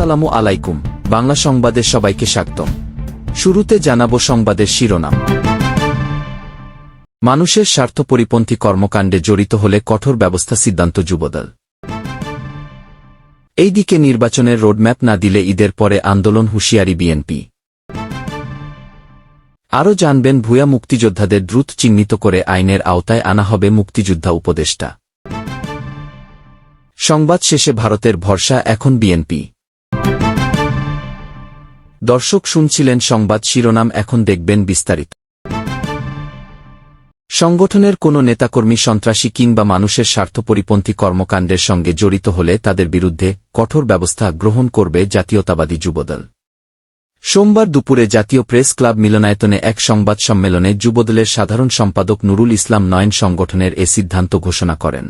আসসালামু আলাইকুম, বাংলা সংবাদে সবাইকে স্বাগতম। শুরুতে জানাব সংবাদের শিরোনাম। মানুষের স্বার্থ পরিপন্থী কর্মকাণ্ডে জড়িত হলে কঠোর ব্যবস্থা সিদ্ধান্ত যুবদল। এইদিকে নির্বাচনের রোডম্যাপ না দিলে ঈদের পরে আন্দোলন হুঁশিয়ারি বিএনপি। আরও জানবেন, ভূয়া মুক্তিযোদ্ধাদের দ্রুত চিহ্নিত করে আইনের আওতায় আনা হবে মুক্তিযোদ্ধা উপদেষ্টা। সংবাদ শেষে ভারতের ভরসা, এখন বিএনপি। দর্শক শুনছিলেন সংবাদ শিরোনাম, এখন দেখবেন বিস্তারিত। সংগঠনের কোনো নেতাকর্মী সন্ত্রাসী কিংবা মানুষের স্বার্থপরিপন্থী কর্মকাণ্ডের সঙ্গে জড়িত হলে তাদের বিরুদ্ধে কঠোর ব্যবস্থা গ্রহণ করবে জাতীয়তাবাদী যুবদল। সোমবার দুপুরে জাতীয় প্রেস ক্লাব মিলনায়তনে এক সংবাদ সম্মেলনে যুবদলের সাধারণ সম্পাদক নুরুল ইসলাম নয়ন সংগঠনের এ সিদ্ধান্ত ঘোষণা করেন।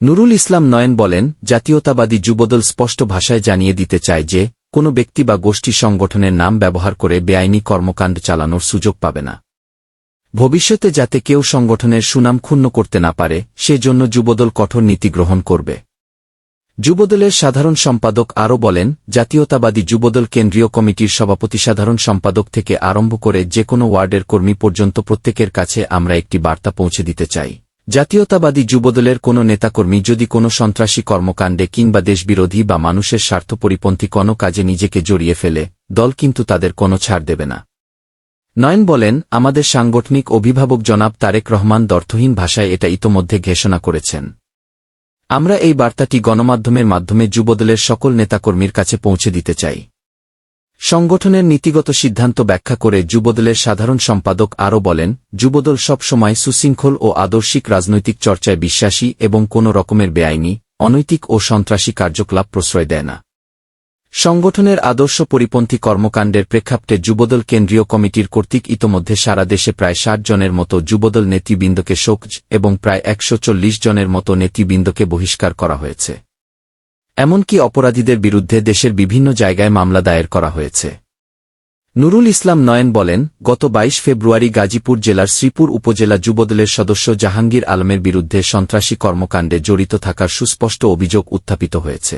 নুরুল ইসলাম নয়ন বলেন, জাতীয়তাবাদী যুবদল স্পষ্ট ভাষায় জানিয়ে দিতে চায় যে কোনো ব্যক্তি বা গোষ্ঠী সংগঠনের নাম ব্যবহার করে বেআইনি কর্মকাণ্ড চালানোর সুযোগ পাবে না। ভবিষ্যতে যাতে কেউ সংগঠনের সুনাম ক্ষুণ্ণ করতে না পারে, সেজন্য যুবদল কঠোর নীতি গ্রহণ করবে। যুবদলের সাধারণ সম্পাদক আরও বলেন, জাতীয়তাবাদী যুবদল কেন্দ্রীয় কমিটির সভাপতি সাধারণ সম্পাদক থেকে আরম্ভ করে যে কোনো ওয়ার্ডের কর্মী পর্যন্ত প্রত্যেকের কাছে আমরা একটি বার্তা পৌঁছে দিতে চাই। জাতীয়তাবাদী যুবদলের কোনো নেতাকর্মী যদি কোনো সন্ত্রাসী কর্মকাণ্ডে কিংবা দেশবিরোধী বা মানুষের স্বার্থ পরিপন্থী কোনো কাজে নিজেকে জড়িয়ে ফেলে, দল কিন্তু তাদের কোনো ছাড় দেবে না। নয়ন বলেন, আমাদের সাংগঠনিক অভিভাবক জনাব তারেক রহমান দর্থহীন ভাষায় এটা ইতোমধ্যে ঘোষণা করেছেন। আমরা এই বার্তাটি গণমাধ্যমের মাধ্যমে যুবদলের সকল নেতাকর্মীর কাছে পৌঁছে দিতে চাই। সংগঠনের নীতিগত সিদ্ধান্ত ব্যাখ্যা করে যুবদলের সাধারণ সম্পাদক আরও বলেন, যুবদল সব সময় সুশৃঙ্খল ও আদর্শিক রাজনৈতিক চর্চায় বিশ্বাসী এবং কোনো রকমের বেআইনি, অনৈতিক ও সন্ত্রাসী কার্যকলাপ প্রশ্রয় দেয় না। সংগঠনের আদর্শ পরিপন্থী কর্মকাণ্ডের প্রেক্ষাপটে যুবদল কেন্দ্রীয় কমিটির কর্তৃক ইতোমধ্যে সারা দেশে প্রায় ষাট জনের মতো যুবদল নেতৃবৃন্দকে শোকজ এবং প্রায় একশো চল্লিশ জনের মতো নেতৃবৃন্দকে বহিষ্কার করা হয়েছে। এমনকি অপরাধীদের বিরুদ্ধে দেশের বিভিন্ন জায়গায় মামলা দায়ের করা হয়েছে। নুরুল ইসলাম নয়ন বলেন, গত ২২ ফেব্রুয়ারি গাজীপুর জেলার শ্রীপুর উপজেলা যুবদলের সদস্য জাহাঙ্গীর আলমের বিরুদ্ধে সন্ত্রাসী কর্মকাণ্ডে জড়িত থাকার সুস্পষ্ট অভিযোগ উত্থাপিত হয়েছে।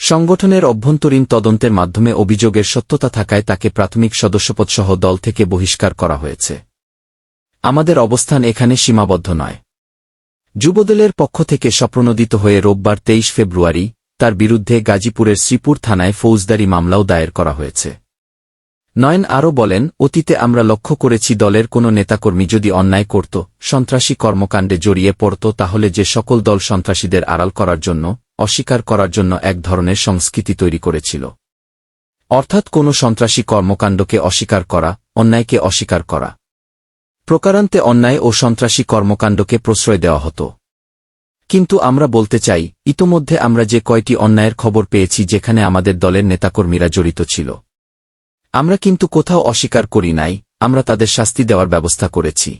সংগঠনের অভ্যন্তরীণ তদন্তের মাধ্যমে অভিযোগের সত্যতা থাকায় তাকে প্রাথমিক সদস্যপদসহ দল থেকে বহিষ্কার করা হয়েছে। আমাদের অবস্থান এখানে সীমাবদ্ধ নয়। যুবদলের পক্ষ থেকে স্বপ্রণোদিত হয়ে রোববার তেইশ ফেব্রুয়ারি তার বিরুদ্ধে গাজীপুরের শ্রীপুর থানায় ফৌজদারি মামলাও দায়ের করা হয়েছে। নয়ন আরও বলেন, অতীতে আমরা লক্ষ্য করেছি দলের কোনো নেতাকর্মী যদি অন্যায় করত, সন্ত্রাসী কর্মকাণ্ডে জড়িয়ে পড়ত, তাহলে যে সকল দল সন্ত্রাসীদের আড়াল করার জন্য, অস্বীকার করার জন্য এক ধরনের সংস্কৃতি তৈরি করেছিল। অর্থাৎ কোনো সন্ত্রাসী কর্মকাণ্ডকে অস্বীকার করা, অন্যায়কে অস্বীকার করা। প্রকারান্তে অন্যায় ও সন্ত্রাসী কর্মকাণ্ডকে প্রশ্রয় দেওয়া হতো। কিন্তু আমরা বলতে চাই, ইতোমধ্যে আমরা যে কয়টি অন্যায়ের খবর পেয়েছি যেখানে আমাদের দলের নেতাকর্মীরা জড়িত ছিল। আমরা কিন্তু কোথাও অস্বীকার করি নাই, আমরা তাদের শাস্তি দেওয়ার ব্যবস্থা করেছি।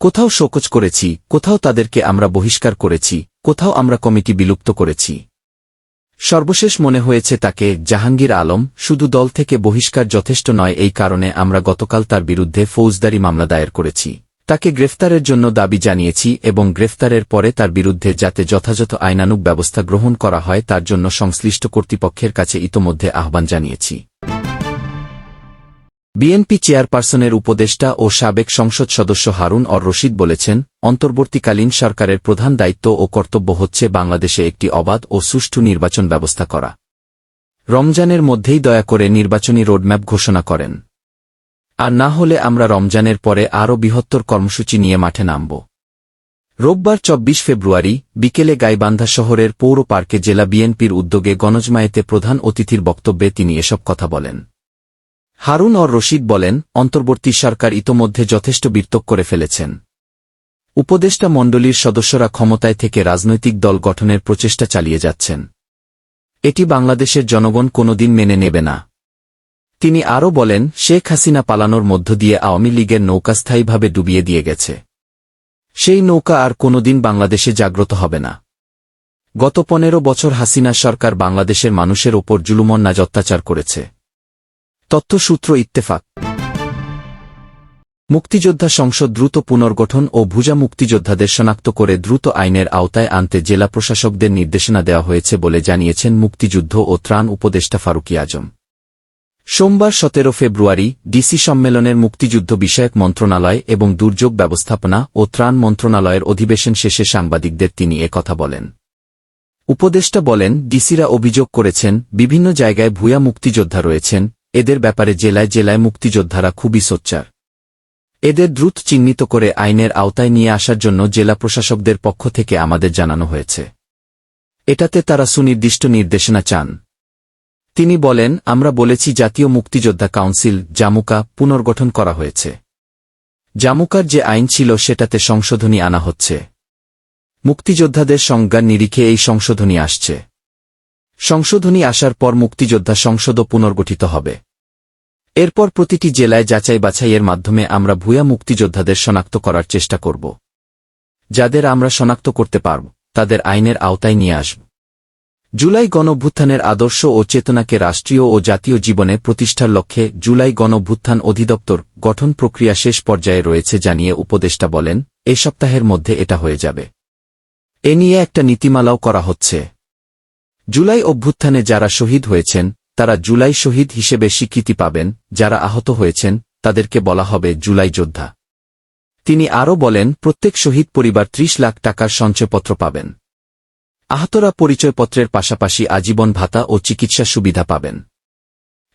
কোথাও শোকজ করেছি, কোথাও তাদেরকে আমরা বহিষ্কার করেছি, কোথাও আমরা কমিটি বিলুপ্ত করেছি। সর্বশেষ মনে হয়েছে তাকে, জাহাঙ্গীর আলম, শুধু দল থেকে বহিষ্কার যথেষ্ট নয়, এই কারণে আমরা গতকাল তার বিরুদ্ধে ফৌজদারি মামলা দায়ের করেছি। তাকে গ্রেফতারের জন্য দাবি জানিয়েছি এবং গ্রেফতারের পরে তার বিরুদ্ধে যাতে যথাযথ আইনানুক ব্যবস্থা গ্রহণ করা হয়, তার জন্য সংশ্লিষ্ট কর্তৃপক্ষের কাছে ইতোমধ্যে আহ্বান জানিয়েছি। বিএনপি চেয়ারপারসনের উপদেষ্টা ও সাবেক সংসদ সদস্য হারুন অর রশিদ বলেছেন, অন্তর্বর্তীকালীন সরকারের প্রধান দায়িত্ব ও কর্তব্য হচ্ছে বাংলাদেশে একটি অবাধ ও সুষ্ঠু নির্বাচন ব্যবস্থা করা। রমজানের মধ্যেই দয়া করে নির্বাচনী রোডম্যাপ ঘোষণা করেন। আর না হলে আমরা রমজানের পরে আরও বৃহত্তর কর্মসূচি নিয়ে মাঠে নামব। রোববার চব্বিশ ফেব্রুয়ারি বিকেলে গাইবান্ধা শহরের পৌর পার্কে জেলা বিএনপির উদ্যোগে গণজমায়েতে প্রধান অতিথির বক্তব্যে তিনি এসব কথা বলেন। হারুন অর রশিদ বলেন, অন্তর্বর্তী সরকার ইতোমধ্যে যথেষ্ট বীর্তক করে ফেলেছেন। উপদেষ্টা মণ্ডলীর সদস্যরা ক্ষমতায় থেকে রাজনৈতিক দল গঠনের প্রচেষ্টা চালিয়ে যাচ্ছেন। এটি বাংলাদেশের জনগণ কোনোদিন মেনে নেবে না। তিনি আরও বলেন, শেখ হাসিনা পালানোর মধ্য দিয়ে আওয়ামী লীগের নৌকা স্থায়ীভাবে ডুবিয়ে দিয়ে গেছে। সেই নৌকা আর কোনোদিন বাংলাদেশে জাগ্রত হবে না। গত পনেরো বছর হাসিনা সরকার বাংলাদেশের মানুষের ওপর জুলুমন্নাজ অত্যাচার করেছে। তথ্যসূত্র ইত্তেফাক। মুক্তিযোদ্ধা সংসদ দ্রুত পুনর্গঠন ও ভুজা মুক্তিযোদ্ধাদের শনাক্ত করে দ্রুত আইনের আওতায় আনতে জেলা প্রশাসকদের নির্দেশনা দেওয়া হয়েছে বলে জানিয়েছেন মুক্তিযুদ্ধ ও ত্রাণ উপদেষ্টা ফারুকি আজম। সোমবার সতেরো ফেব্রুয়ারি ডিসি সম্মেলনের মুক্তিযুদ্ধ বিষয়ক মন্ত্রণালয় এবং দুর্যোগ ব্যবস্থাপনা ও ত্রাণ মন্ত্রণালয়ের অধিবেশন শেষে সাংবাদিকদের তিনি কথা বলেন। উপদেষ্টা বলেন, ডিসিরা অভিযোগ করেছেন, বিভিন্ন জায়গায় ভূয়া মুক্তিযোদ্ধা রয়েছেন এদের ব্যাপারে জেলায় জেলায় মুক্তিযোদ্ধারা খুবই সোচ্চার। এদের দ্রুত চিহ্নিত করে আইনের আওতায় নিয়ে আসার জন্য জেলা প্রশাসকদের পক্ষ থেকে আমাদের জানানো হয়েছে। এটাতে তারা সুনির্দিষ্ট নির্দেশনা চান। তিনি বলেন, আমরা বলেছি জাতীয় মুক্তিযোদ্ধা কাউন্সিল, জামুকা, পুনর্গঠন করা হয়েছে। জামুকার যে আইন ছিল সেটাতে সংশোধনী আনা হচ্ছে। মুক্তিযোদ্ধাদের সংজ্ঞার নিরিখে এই সংশোধনী আসছে। সংশোধনী আসার পর মুক্তিযোদ্ধা সংসদও পুনর্গঠিত হবে। এরপর প্রতিটি জেলায় যাচাই বাছাইয়ের মাধ্যমে আমরা ভূয়া মুক্তিযোদ্ধাদের শনাক্ত করার চেষ্টা করব। যাদের আমরা শনাক্ত করতে পারব, তাদের আইনের আওতায় নিয়ে আসব। জুলাই গণভ্যুত্থানের আদর্শ ও চেতনাকে রাষ্ট্রীয় ও জাতীয় জীবনে প্রতিষ্ঠার লক্ষ্যে জুলাই গণভ্যুত্থান অধিদপ্তর গঠন প্রক্রিয়া শেষ পর্যায়ে রয়েছে জানিয়ে উপদেষ্টা বলেন, এ সপ্তাহের মধ্যে এটা হয়ে যাবে। এ নিয়ে একটা নীতিমালাও করা হচ্ছে। জুলাই অভ্যুত্থানে যারা শহীদ হয়েছেন, তারা জুলাই শহীদ হিসেবে স্বীকৃতি পাবেন, যারা আহত হয়েছেন, তাদেরকে বলা হবে জুলাই যোদ্ধা। তিনি আরও বলেন, প্রত্যেক শহীদ পরিবার ত্রিশ লাখ টাকার সঞ্চয়পত্র পাবেন। আহতরা পরিচয়পত্রের পাশাপাশি আজীবন ভাতা ও চিকিৎসা সুবিধা পাবেন।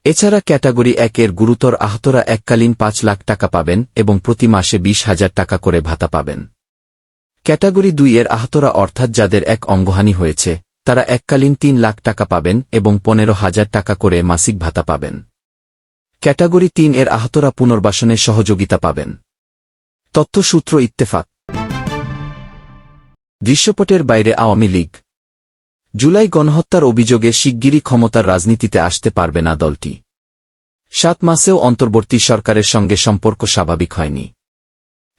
এছাড়া ক্যাটাগরি এক এর গুরুতর আহতরা এককালীন পাঁচ লাখ টাকা পাবেন এবং প্রতি মাসে বিশ হাজার টাকা করে ভাতা পাবেন। ক্যাটাগরি দুই এর আহতরা অর্থাৎ যাদের এক অঙ্গহানি হয়েছে তারা এককালীন তিন লাখ টাকা পাবেন এবং পনেরো হাজার টাকা করে মাসিক ভাতা পাবেন। ক্যাটাগরি তিন এর আহতরা পুনর্বাসনে সহযোগিতা পাবেন। তথ্যসূত্র ইত্তেফাক। দৃশ্যপটের বাইরে আওয়ামী লীগ। জুলাই গণহত্যার অভিযোগে শিগগিরই ক্ষমতার রাজনীতিতে আসতে পারবে না দলটি। সাত মাসেও অন্তর্বর্তী সরকারের সঙ্গে সম্পর্ক স্বাভাবিক হয়নি।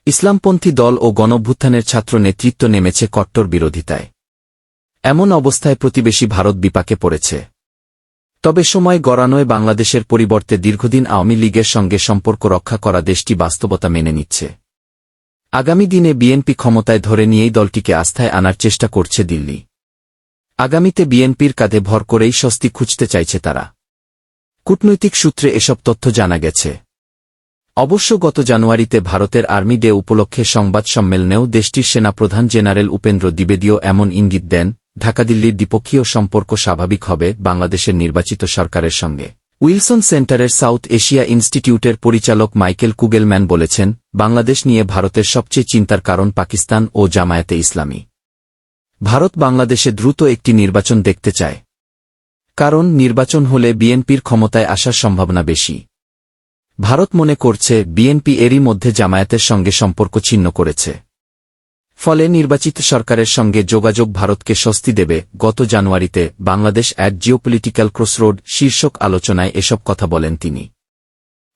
ইসলামপন্থী দল ও গণভ্যুত্থানের ছাত্র নেতৃত্ব নেমেছে কট্টর বিরোধিতায়। এমন অবস্থায় প্রতিবেশী ভারত বিপাকে পড়েছে। তবে সময় গড়ানোয় বাংলাদেশের পরিবর্তে দীর্ঘদিন আওয়ামী লীগের সঙ্গে সম্পর্ক রক্ষা করা দেশটি বাস্তবতা মেনে নিচ্ছে। আগামী দিনে বিএনপি ক্ষমতায় ধরে নিয়েই দলটিকে আস্থায় আনার চেষ্টা করছে দিল্লি। আগামীতে বিএনপির কাঁধে ভর করেই স্বস্তি খুঁজতে চাইছে তারা। কূটনৈতিক সূত্রে এসব তথ্য জানা গেছে। অবশ্য গত জানুয়ারিতে ভারতের আর্মি ডে উপলক্ষে সংবাদ সম্মেলনেও দেশটির সেনাপ্রধান জেনারেল উপেন্দ্র দ্বিবেদীয় এমন ইঙ্গিত দেন ঢাকাদিল্লির দ্বিপক্ষীয় সম্পর্ক স্বাভাবিক হবে বাংলাদেশের নির্বাচিত সরকারের সঙ্গে। উইলসন সেন্টারের সাউথ এশিয়া ইনস্টিটিউটের পরিচালক মাইকেল কুগেলম্যান বলেছেন, বাংলাদেশ নিয়ে ভারতের সবচেয়ে চিন্তার কারণ পাকিস্তান ও জামায়াতে ইসলামী। ভারত বাংলাদেশে দ্রুত একটি নির্বাচন দেখতে চায়। কারণ নির্বাচন হলে বিএনপির ক্ষমতায় আসার সম্ভাবনা বেশি। ভারত মনে করছে, বিএনপি এরই মধ্যে জামায়াতের সঙ্গে সম্পর্ক ছিন্ন করেছে। ফলে নির্বাচিত সরকারের সঙ্গে যোগাযোগ ভারতকে স্বস্তি দেবে। গত জানুয়ারিতে বাংলাদেশ অ্যাট জিওপলিটিক্যাল ক্রসরোড শীর্ষক আলোচনায় এসব কথা বলেন তিনি।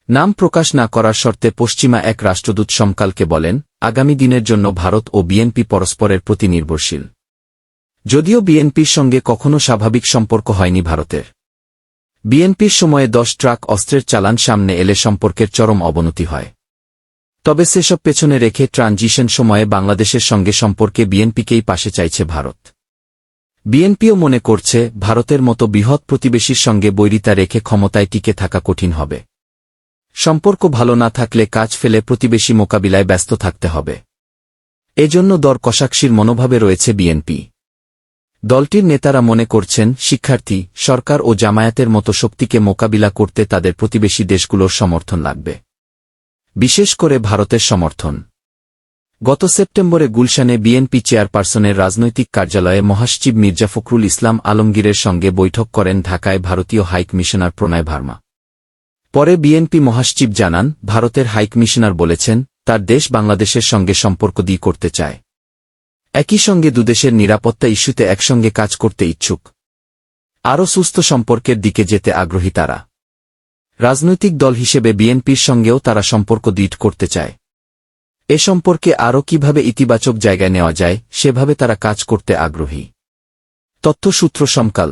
নাম প্রকাশ না করার শর্তে পশ্চিমা এক রাষ্ট্রদূত সমকালকে বলেন, আগামী দিনের জন্য ভারত ও বিএনপি পরস্পরের প্রতি নির্ভরশীল। যদিও বিএনপির সঙ্গে কখনো স্বাভাবিক সম্পর্ক হয়নি ভারতের। বিএনপির সময়ে দশ ট্রাক অস্ত্রের চালান সামনে এলে সম্পর্কের চরম অবনতি হয়। তবে সেসব পেছনে রেখে ট্রানজিশন সময়ে বাংলাদেশের সঙ্গে সম্পর্কে বিএনপিকেই পাশে চাইছে ভারত। বিএনপিও মনে করছে, ভারতের মতো বৃহৎ প্রতিবেশীর সঙ্গে বৈরিতা রেখে ক্ষমতায় টিকে থাকা কঠিন হবে। সম্পর্ক ভালো না থাকলে কাজ ফেলে প্রতিবেশী মোকাবিলায় ব্যস্ত থাকতে হবে। এজন্য দর কষাকশির মনোভাবে রয়েছে বিএনপি। দলটির নেতারা মনে করছেন, শিক্ষার্থী, সরকার ও জামায়াতের মতো শক্তিকে মোকাবিলা করতে তাদের প্রতিবেশী দেশগুলোর সমর্থন লাগবে। বিশেষ করে ভারতের সমর্থন। গত সেপ্টেম্বরে গুলশানে বিএনপি চেয়ারপারসনের রাজনৈতিক কার্যালয়ে মহাসচিব মির্জা ফখরুল ইসলাম আলমগীরের সঙ্গে বৈঠক করেন ঢাকায় ভারতীয় হাইকমিশনার প্রণয় ভার্মা। পরে বিএনপি মহাসচিব জানান, ভারতের হাইকমিশনার বলেছেন, তার দেশ বাংলাদেশের সঙ্গে সম্পর্ক দিয়ে করতে চায়। একই সঙ্গে দুদেশের নিরাপত্তা ইস্যুতে একসঙ্গে কাজ করতে ইচ্ছুক। আরও সুস্থ সম্পর্কের দিকে যেতে আগ্রহী তারা। রাজনৈতিক দল হিসেবে বিএনপির সঙ্গেও তারা সম্পর্ক দৃঢ় করতে চায়। এ সম্পর্কে আরও কীভাবে ইতিবাচক জায়গায় নেওয়া যায়, সেভাবে তারা কাজ করতে আগ্রহী। তথ্যসূত্র সমকাল